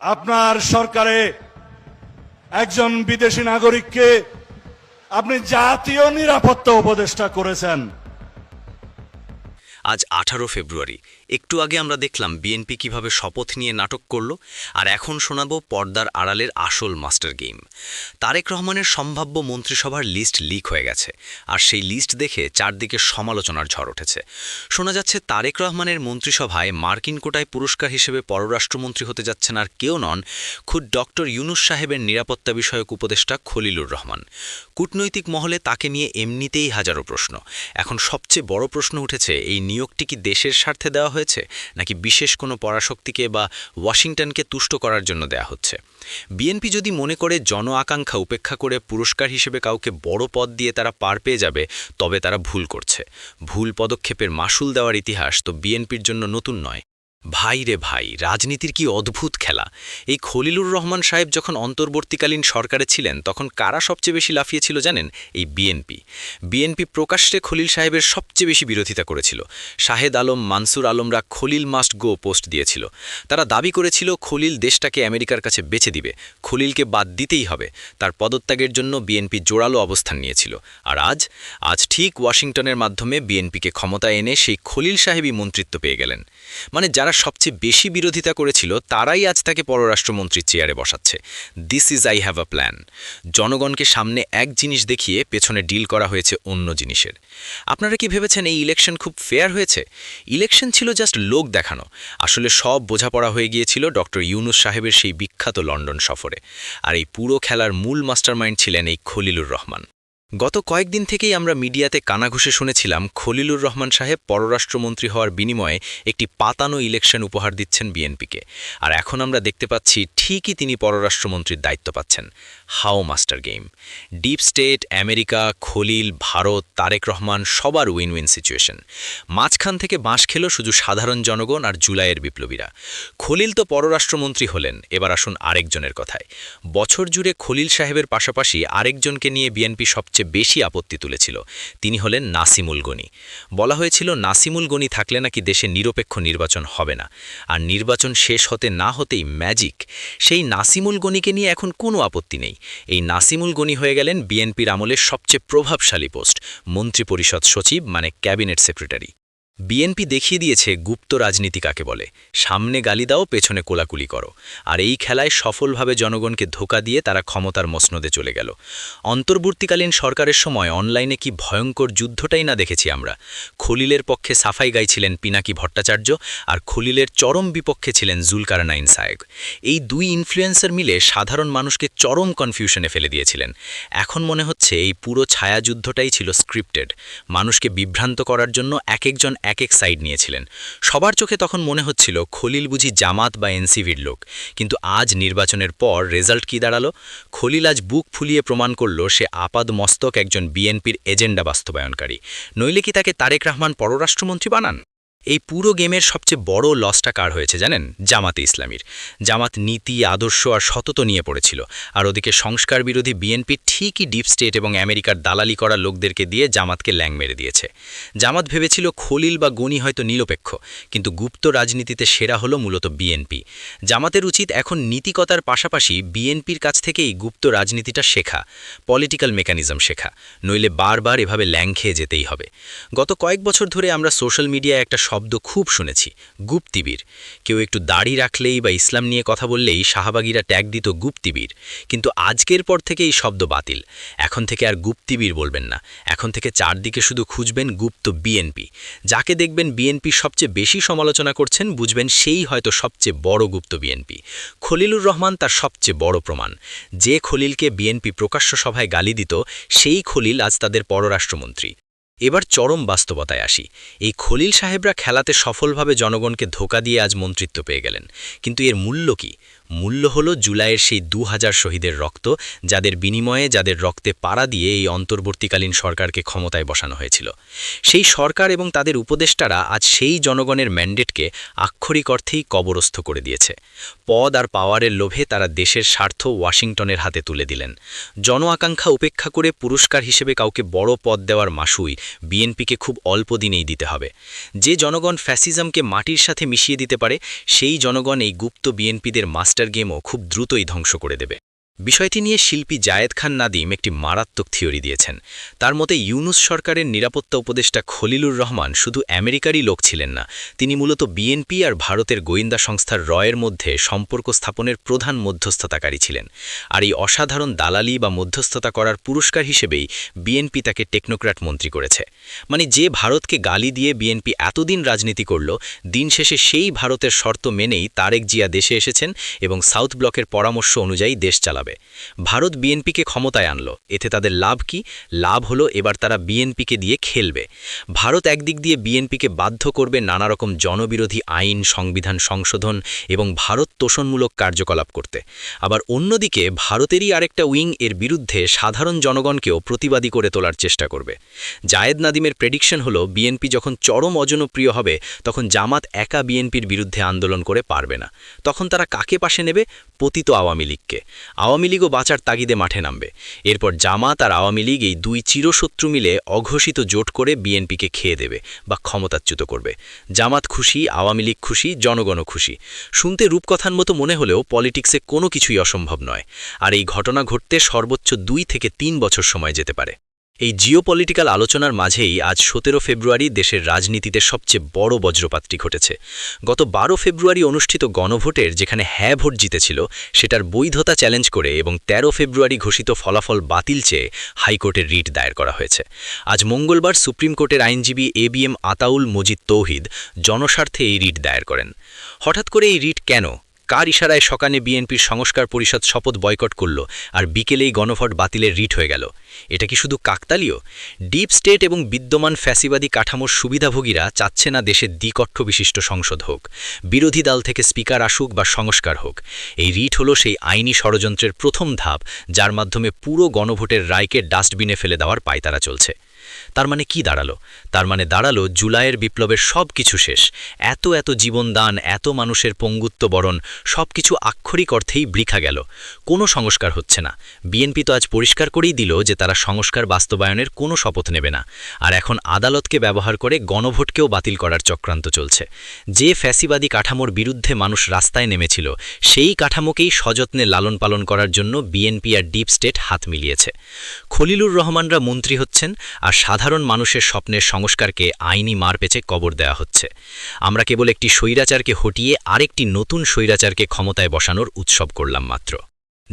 আপনার সরকারে একজন বিদেশি নাগরিককে আপনি জাতীয় নিরাপত্তা উপদেষ্টা করেছেন। আজ আঠারো ফেব্রুয়ারি একটু আগে আমরা দেখলাম বিএনপি কীভাবে শপথ নিয়ে নাটক করল, আর এখন শোনাবো পর্দার আড়ালের আসল মাস্টার গেম। তারেক রহমানের সম্ভাব্য মন্ত্রিসভার লিস্ট লিক হয়ে গেছে, আর সেই লিস্ট দেখে চারদিকে সমালোচনার ঝড় উঠেছে। শোনা যাচ্ছে তারেক রহমানের মন্ত্রিসভায় মার্কিন কোটায় পুরস্কার হিসেবে পররাষ্ট্রমন্ত্রী হতে যাচ্ছেন আর কেউ নন, খুদ ডক্টর ইউনুস সাহেবের নিরাপত্তা বিষয়ক উপদেষ্টা খলিলুর রহমান। কূটনৈতিক মহলে তাকে নিয়ে এমনিতেই হাজারো প্রশ্ন। এখন সবচেয়ে বড় প্রশ্ন উঠেছে, এই নিয়োগটি কি দেশের স্বার্থে দেওয়া হয়েছে, নাকি বিশেষ কোনো পরাশক্তিকে বা ওয়াশিংটনকে তুষ্ট করার জন্য দেয়া হচ্ছে? বিএনপি যদি মনে করে জন আকাঙ্ক্ষা উপেক্ষা করে পুরস্কার হিসেবে কাউকে বড় পদ দিয়ে তারা পার পেয়ে যাবে, তবে তারা ভুল করছে। ভুল পদক্ষেপের মাসুল দেওয়ার ইতিহাস তো বিএনপির জন্য নতুন নয়। ভাই রে ভাই, রাজনীতির কি অদ্ভুত খেলা? এই খলিলুর রহমান সাহেব যখন অন্তর্বর্তীকালীন সরকারে ছিলেন, তখন কারা সবচেয়ে বেশি লাফিয়েছিল জানেন? এই বিএনপি। বিএনপি প্রকাশ্যে খলিল সাহেবের সবচেয়ে বেশি বিরোধিতা করেছিল। শাহেদ আলম, মানসুর আলমরা খলিল মাস্ট গো পোস্ট দিয়েছিল। তারা দাবি করেছিল, খলিল দেশটাকে আমেরিকার কাছে বেছে দিবে। খলিলকে বাদ দিতেই হবে। তার পদত্যাগের জন্য বিএনপি জোরালো অবস্থান নিয়েছিল। আর আজ? আজ ঠিক ওয়াশিংটনের মাধ্যমে বিএনপিকে ক্ষমতা এনে সেই খলিল সাহেবই মন্ত্রিত্ব পেয়ে গেলেন। মানে যারা সবচেয়ে বেশি বিরোধিতা করেছিল, তারাই আজ তাকে পররাষ্ট্রমন্ত্রীর চেয়ারে বসাচ্ছে। This is I have a plan জনগণকে সামনে এক জিনিস দেখিয়ে পেছনে ডিল করা হয়েছে অন্য জিনিসের। আপনারা কি ভেবেছেন এই ইলেকশন খুব ফেয়ার হয়েছে? ইলেকশন ছিল জাস্ট লোক দেখানো। আসলে সব বোঝাপড়া হয়ে গিয়েছিল ডক্টর ইউনুস সাহেবের সেই বিখ্যাত লন্ডন সফরে। আর এই পুরো খেলার মূল মাস্টারমাইন্ড ছিলেন এই খলিলুর রহমান। গত কয়েকদিন থেকেই আমরা মিডিয়াতে কানাঘুষে শুনেছিলাম খলিলুর রহমান সাহেব পররাষ্ট্রমন্ত্রী হওয়ার বিনিময়ে একটি পাতানো ইলেকশন উপহার দিচ্ছেন বিএনপিকে। আর এখন আমরা দেখতে পাচ্ছি ঠিকই তিনি পররাষ্ট্রমন্ত্রীর দায়িত্ব পাচ্ছেন। How master game. Deep state, America, Khalil, Bharat, Tarique Rahman সবার উইন উইন সিচুয়েশন। মাঝখান থেকে বাঁশ খেল শুধু সাধারণ জনগণ আর জুলাইয়ের বিপ্লবীরা। খলিল তো পররাষ্ট্রমন্ত্রী হলেন, এবার আসুন আরেকজনের কথায়। বছর জুড়ে খলিল সাহেবের পাশাপাশি আরেকজনকে নিয়ে বিএনপি সবচেয়ে বেশি আপত্তি তুলেছিল। তিনি হলেন নাসিমুল গনি। বলা হয়েছিল, নাসিমুল গনি থাকলে নাকি দেশে নিরপেক্ষ নির্বাচন হবে না। আর নির্বাচন শেষ হতে না হতেই ম্যাজিক। সেই নাসিমুল গনিকে নিয়ে এখন কোনো আপত্তি নেই। এই নাসিমুল গনি হয়ে গেলেন বিএনপির আমলের সবচেয়ে প্রভাবশালী পোস্ট, মন্ত্রিপরিষদ সচিব মানে ক্যাবিনেট সেক্রেটারি। বিএনপি দেখিয়ে দিয়েছে গুপ্ত রাজনীতি কাকে বলে। সামনে গালি দাও, পেছনে কোলাকুলি করো। আর এই খেলায় সফলভাবে জনগণকে ধোকা দিয়ে তারা ক্ষমতার মসনদে চলে গেল। অন্তর্বর্তীকালীন সরকারের সময় অনলাইনে কি ভয়ঙ্কর যুদ্ধটাই না দেখেছি আমরা। খলিলের পক্ষে সাফাই গাইছিলেন পিনাকি ভট্টাচার্য আর খলিলের চরম বিপক্ষে ছিলেন জুলকারনাইন সায়েক। এই দুই ইনফ্লুয়েন্সার মিলে সাধারণ মানুষকে চরম কনফিউশনে ফেলে দিয়েছিলেন। এখন মনে হচ্ছে এই পুরো ছায়াযুদ্ধটাই ছিল স্ক্রিপ্টেড মানুষকে বিভ্রান্ত করার জন্য এক একজন এক এক সাইড নিয়েছিলেন। সবার চোখে তখন মনে হচ্ছিল খলিল বুঝি জামাত বা এনসিভির লোক। কিন্তু আজ নির্বাচনের পর রেজাল্ট কি দাঁড়াল? খলিল আজ বুক ফুলিয়ে প্রমাণ করল সে আপাদ মস্তক একজন বিএনপির এজেন্ডা বাস্তবায়নকারী। নইলে কি তাকে তারেক রহমান পররাষ্ট্রমন্ত্রী বানান? এই পুরো গেমের সবচেয়ে বড় লসটা কার হয়েছে জানেন? জামাতে ইসলামীর। জামাত নীতি, আদর্শ আর সতত নিয়ে পড়েছিল। আর ওদিকে সংস্কার বিরোধী বিএনপি ঠিকই ডিপ স্টেট এবং আমেরিকার দালালি করা লোকদেরকে দিয়ে জামাতকে ল্যাং মেরে দিয়েছে। জামাত ভেবেছিল খলিল বা গনি হয়তো নিরপেক্ষ, কিন্তু গুপ্ত রাজনীতিতে সেরা হলো মূলত বিএনপি। জামাতের উচিত এখন নীতিকতার পাশাপাশি বিএনপির কাছ থেকেই গুপ্ত রাজনীতিটা শেখা, পলিটিক্যাল মেকানিজম শেখা, নইলে বারবার এভাবে ল্যাং খেয়ে যেতেই হবে। গত কয়েক বছর ধরে আমরা সোশ্যাল মিডিয়ায় একটা শব্দ খুব শুনেছি, গুপ্তিবীর। কেউ একটু দাড়ি রাখলেই বা ইসলাম নিয়ে কথা বললেই শাহবাগীরা ট্যাগ দিত গুপ্তিবীর। কিন্তু আজকের পর থেকে এই শব্দ বাতিল। এখন থেকে আর গুপ্তিবীর বলবেন না। এখন থেকে চারদিকে শুধু খুঁজবেন গুপ্ত বিএনপি। যাকে দেখবেন বিএনপি সবচেয়ে বেশি সমালোচনা করছেন, বুঝবেন সেই হয়তো সবচেয়ে বড় গুপ্ত বিএনপি। খলিলুর রহমান তার সবচেয়ে বড় প্রমাণ। যে খলিলকে বিএনপি প্রকাশ্য সভায় গালি দিত, সেই খলিল আজ তাদের পররাষ্ট্রমন্ত্রী। এবার চরম বাস্তবতায় আসি। এই খলিল সাহেবরা খেলাতে সফলভাবে জনগণকে ধোকা দিয়ে আজ মন্ত্রিত্ব পেয়ে গেলেন। কিন্তু এর মূল্য কি? মূল্য হল জুলাইয়ের সেই দু হাজার শহীদের রক্ত, যাদের বিনিময়ে যাদের রক্তে পাড়া দিয়ে এই অন্তর্বর্তীকালীন সরকারকে ক্ষমতায় বসানো হয়েছিল। সেই সরকার এবং তাদের উপদেষ্টারা আজ সেই জনগণের ম্যান্ডেটকে আক্ষরিক অর্থেই কবরস্থ করে দিয়েছে। পদ আর পাওয়ারের লোভে তারা দেশের স্বার্থ ওয়াশিংটনের হাতে তুলে দিলেন। জন আকাঙ্ক্ষা উপেক্ষা করে পুরস্কার হিসেবে কাউকে বড় পদ দেওয়ার মাসুই বিএনপিকে খুব অল্প দিনেই দিতে হবে। যে জনগণ ফ্যাসিজমকে মাটির সাথে মিশিয়ে দিতে পারে, সেই জনগণ এই গুপ্ত বিএনপিদের মাস্টার গেমও খুব দ্রুতই ধ্বংস করে দেবে। বিষয়টি নিয়ে শিল্পী জায়েদ খান নাদিম একটি মারাত্মক থিওরি দিয়েছেন। তার মতে ইউনুস সরকারের নিরাপত্তা উপদেষ্টা খলিলুর রহমান শুধু আমেরিকারই লোক ছিলেন না, তিনি মূলত বিএনপি আর ভারতের গোয়েন্দা সংস্থার রয়ের মধ্যে সম্পর্ক স্থাপনের প্রধান মধ্যস্থতাকারী ছিলেন। আর এই অসাধারণ দালালি বা মধ্যস্থতা করার পুরস্কার হিসেবেই বিএনপি তাকে টেকনোক্র্যাট মন্ত্রী করেছে। মানে যে ভারতকে গালি দিয়ে বিএনপি এতদিন রাজনীতি করল, দিন শেষে সেই ভারতের শর্ত মেনেই তারেক জিয়া দেশে এসেছেন এবং সাউথ ব্লকের পরামর্শ অনুযায়ী দেশ চালাবে ভারত বিএনপিকে ক্ষমতায় আনলো। এতে তাদের লাভ কি? লাভ হলো এবার তারা বিএনপিকে দিয়ে খেলবে। ভারত একদিক দিয়ে বিএনপিকে বাধ্য করবে নানা রকম জনবিরোধী আইন, সংবিধান সংশোধন এবং ভারত তোষণমূলক কার্যকলাপ করতে। আবার অন্যদিকে ভারতেরই আরেকটা উইং এর বিরুদ্ধে সাধারণ জনগণকেও প্রতিবাদী করে তোলার চেষ্টা করবে। জায়েদ নাদিমের প্রেডিকশন হলো, বিএনপি যখন চরম অজনপ্রিয় হবে, তখন জামাত একা বিএনপির বিরুদ্ধে আন্দোলন করে পারবে না। তখন তারা কাকে পাশে নেবে? পতিত আওয়ামী লীগকে। আওয়ামী লীগও বাঁচার তাগিদে মাঠে নামবে। এরপর জামাত আর আওয়ামী লীগ এই দুই চিরশত্রু মিলে অঘোষিত জোট করে বিএনপিকে খেয়ে দেবে বা ক্ষমতাচ্যুত করবে। জামাত খুশি, আওয়ামী লীগ খুশি, জনগণও খুশি। শুনতে রূপকথার মতো মনে হলেও পলিটিক্সে কোনো কিছুই অসম্ভব নয়। আর এই ঘটনা ঘটতে সর্বোচ্চ দুই থেকে তিন বছর সময় যেতে পারে। এই জিওপলিটিক্যাল আলোচনার মাঝেই আজ সতেরো ফেব্রুয়ারি দেশের রাজনীতিতে সবচেয়ে বড় বজ্রপাতটি ঘটেছে। গত বারো ফেব্রুয়ারি অনুষ্ঠিত গণভোটের যেখানে হ্যাঁ ভোট জিতেছিল, সেটার বৈধতা চ্যালেঞ্জ করে এবং ১৩ ফেব্রুয়ারি ঘোষিত ফলাফল বাতিল চেয়ে হাইকোর্টের রিট দায়ের করা হয়েছে। আজ মঙ্গলবার সুপ্রিম কোর্টের আইনজীবী A B M Ataul Majid Touhid জনস্বার্থে এই রিট দায়ের করেন। হঠাৎ করে এই রিট কেন? কার ইশারায় সকালে বিএনপির সংস্কার পরিষদ শপথ বয়কট করল আর বিকেলেই গণভোট বাতিলের রিট হয়ে গেল? এটা কি শুধু কাকতালীয়? ডিপ স্টেট এবং বিদ্যমান ফ্যাসিবাদী কাঠামোর সুবিধাভোগীরা চাচ্ছে না দেশের দ্বিকক্ষ বিশিষ্ট সংসদ হোক। বিরোধী দল থেকে স্পিকার আসুক বা সংস্কার হোক। এই রিট হলো সেই আইনি ষড়যন্ত্রের প্রথম ধাপ, যার মাধ্যমে পুরো গণভোটের রায়কে ডাস্টবিনে ফেলে দেওয়ার পায়তারা চলছে। তার মানে কি দাঁড়াল? তার মানে দাঁড়াল জুলাইয়ের বিপ্লবের সব কিছু শেষ। এত এত জীবনদান, এত মানুষের পঙ্গুত্ব বরণ সব কিছু আক্ষরিক অর্থেই বৃখা গেল। কোনো সংস্কার হচ্ছে না। বিএনপি তো আজ পরিষ্কার করেই দিল যে তারা সংস্কার বাস্তবায়নের কোনো শপথ নেবে না। আর এখন আদালতকে ব্যবহার করে গণভোটকেও বাতিল করার চক্রান্ত চলছে। যে ফ্যাসিবাদী কাঠামোর বিরুদ্ধে মানুষ রাস্তায় নেমেছিল, সেই কাঠামোকেই সযত্নে লালন পালন করার জন্য বিএনপি আর ডিপ স্টেট হাত মিলিয়েছে। খলিলুর রহমানরা মন্ত্রী হচ্ছেন আর সাধারণ মানুষের স্বপ্নের সংস্কারকে আইনি মার পেচে কবর দেওয়া হচ্ছে। আমরা কেবল একটি স্বৈরাচারকে হটিয়ে আরেকটি নতুন স্বৈরাচারকে ক্ষমতায় বসানোর উৎসব করলাম মাত্র।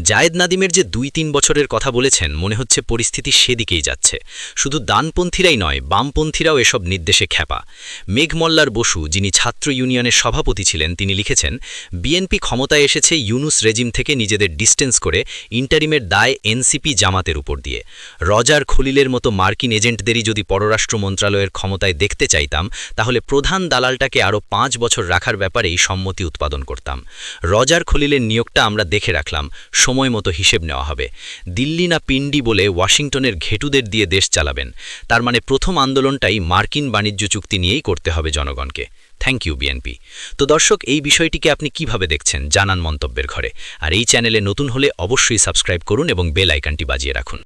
জায়েদ নাদিমের যে দুই তিন বছরের কথা বলেছেন, মনে হচ্ছে পরিস্থিতি সেদিকেই যাচ্ছে। শুধু দানপন্থীরাই নয়, বামপন্থীরাও এসব নির্দেশে খ্যাপা। মেঘমল্লার বসু, যিনি ছাত্র ইউনিয়নের সভাপতি ছিলেন, তিনি লিখেছেন, বিএনপি ক্ষমতায় এসেছে ইউনুস রেজিম থেকে নিজেদের ডিস্টেন্স করে ইন্টারিমের দায় এনসিপি জামাতের উপর দিয়ে। রজার খলিলের মতো মার্কিন এজেন্টদেরই যদি পররাষ্ট্র মন্ত্রণালয়ের ক্ষমতায় দেখতে চাইতাম, তাহলে প্রধান দালালটাকে আরও পাঁচ বছর রাখার ব্যাপারেই সম্মতি উৎপাদন করতাম। রজার খলিলের নিয়োগটা আমরা দেখে রাখলাম। সময় মতো হিসেব নেওয়া হবে। দিল্লি না পিন্ডি বলে ওয়াশিংটনের ঘেটুদের দিয়ে দেশ চালাবেন। তার মানে প্রথম আন্দোলনটাই মার্কিন বাণিজ্য চুক্তি নিয়েই করতে হবে জনগণকে। Thank you, BNP. তো দর্শক, এই বিষয়টিকে আপনি কীভাবে দেখছেন? জানান মন্তব্যের ঘরে। আর এই চ্যানেলে নতুন হলে অবশ্যই সাবস্ক্রাইব করুন এবং বেল আইকনটি বাজিয়ে রাখুন।